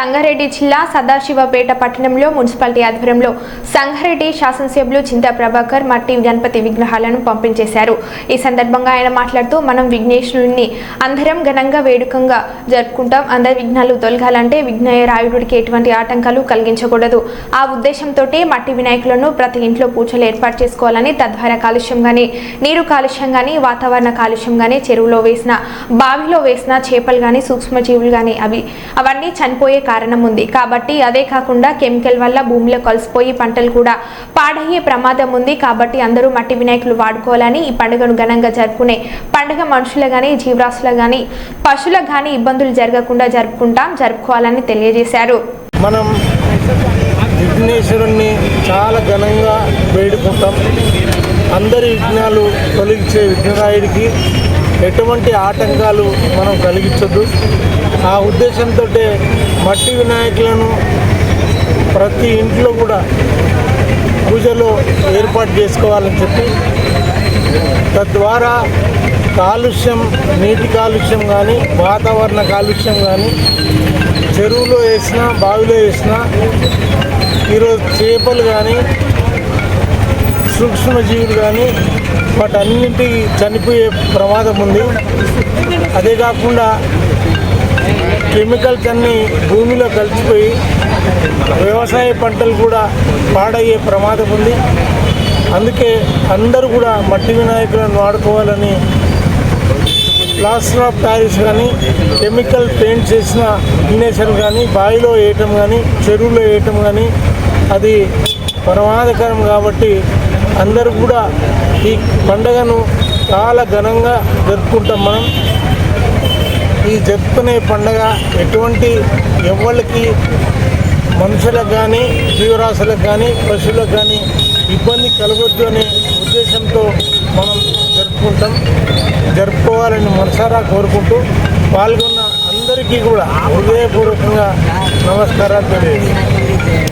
సంగారెడ్డి జిల్లా సదాశివపేట పట్టణంలో మున్సిపాలిటీ ఆధ్వర్యంలో సంగారెడ్డి శాసనసభ్యులు చింతా ప్రభాకర్ మట్టి గణపతి విగ్రహాలను పంపించేశారు. ఈ సందర్భంగా ఆయన మాట్లాడుతూ మనం విఘ్నేశ్వరుణ్ణి అందరం ఘనంగా వేడుకంగా జరుపుకుంటాం. అందరి విఘ్నాలు తొలగాలంటే విఘ్నరాయుడికి ఎటువంటి ఆటంకాలు కలిగించకూడదు. ఆ ఉద్దేశంతో మట్టి వినాయకులను ప్రతి ఇంట్లో పూజలు ఏర్పాటు చేసుకోవాలని తద్వారా కాలుష్యం కానీ నీరు కాలుష్యం కానీ వాతావరణ కాలుష్యం కానీ చెరువులో వేసిన బావిలో వేసిన చేపలు కానీ సూక్ష్మజీవులు కానీ అవి అవన్నీ చనిపోయే కారణం ఉంది కాబట్టి అదే కాకుండా కెమికల్ వల్ల భూమిలో కలిసిపోయి పంటలు కూడా పాడయ్యే ప్రమాదం ఉంది. కాబట్టి అందరూ మట్టి వినాయకులు వాడుకోవాలని ఈ పండుగను ఘనంగా జరుపుకునే పండుగ మనుషులు కానీ జీవరాశులు కానీ పశువులకు కానీ ఇబ్బందులు జరగకుండా జరుపుకుంటాం జరుపుకోవాలని తెలియజేశారు. మనం విఘ్నేశ్వరుణ్ణి చాలా ఘనంగా వేడుకుంటాం. అందరి విఘ్నాలు తొలగించే విఘ్నరాయుడికి ఎటువంటి ఆటంకాలు మనం కలిగించద్దు. ఆ ఉద్దేశంతో మట్టి వినాయకులను ప్రతి ఇంట్లో కూడా పూజలో ఏర్పాటు చేసుకోవాలని చెప్పి తద్వారా కాలుష్యం నీటి కాలుష్యం కానీ వాతావరణ కాలుష్యం కానీ చెరువులో వేసినా బావిలో వేసినా ఈరోజు చేపలు కానీ సూక్ష్మజీవులు కానీ వాటన్నింటి చనిపోయే ప్రమాదం ఉంది. అదే కాకుండా కెమికల్స్ అన్నీ భూమిలో కలిసిపోయి వ్యవసాయ పంటలు కూడా పాడయ్యే ప్రమాదం ఉంది. అందుకే అందరూ కూడా మట్టి వినాయకులను వాడుకోవాలని ప్లాస్టర్ ఆఫ్ ప్యారిస్ కానీ కెమికల్ పెయింట్ చేసిన ఇగ్నేషన్ కానీ బావిలో వేయటం కానీ చెరువులో వేయటం కానీ అది ప్రమాదకరం కాబట్టి అందరూ కూడా ఈ పండగను చాలా ఘనంగా జరుపుకుంటాం మనం. ఈ జరుపుకునే పండగ ఎటువంటి ఎవరికి మనుషులకు కానీ జీవరాశులకు కానీ పశువులకు కానీ ఇబ్బంది కలగొద్దు అనే ఉద్దేశంతో మనం జరుపుకుంటాం. జరుపుకోవాలని మనసారా కోరుకుంటూ పాల్గొన్న అందరికీ కూడా హృదయపూర్వకంగా నమస్కారాలు తెలియజేస్తాం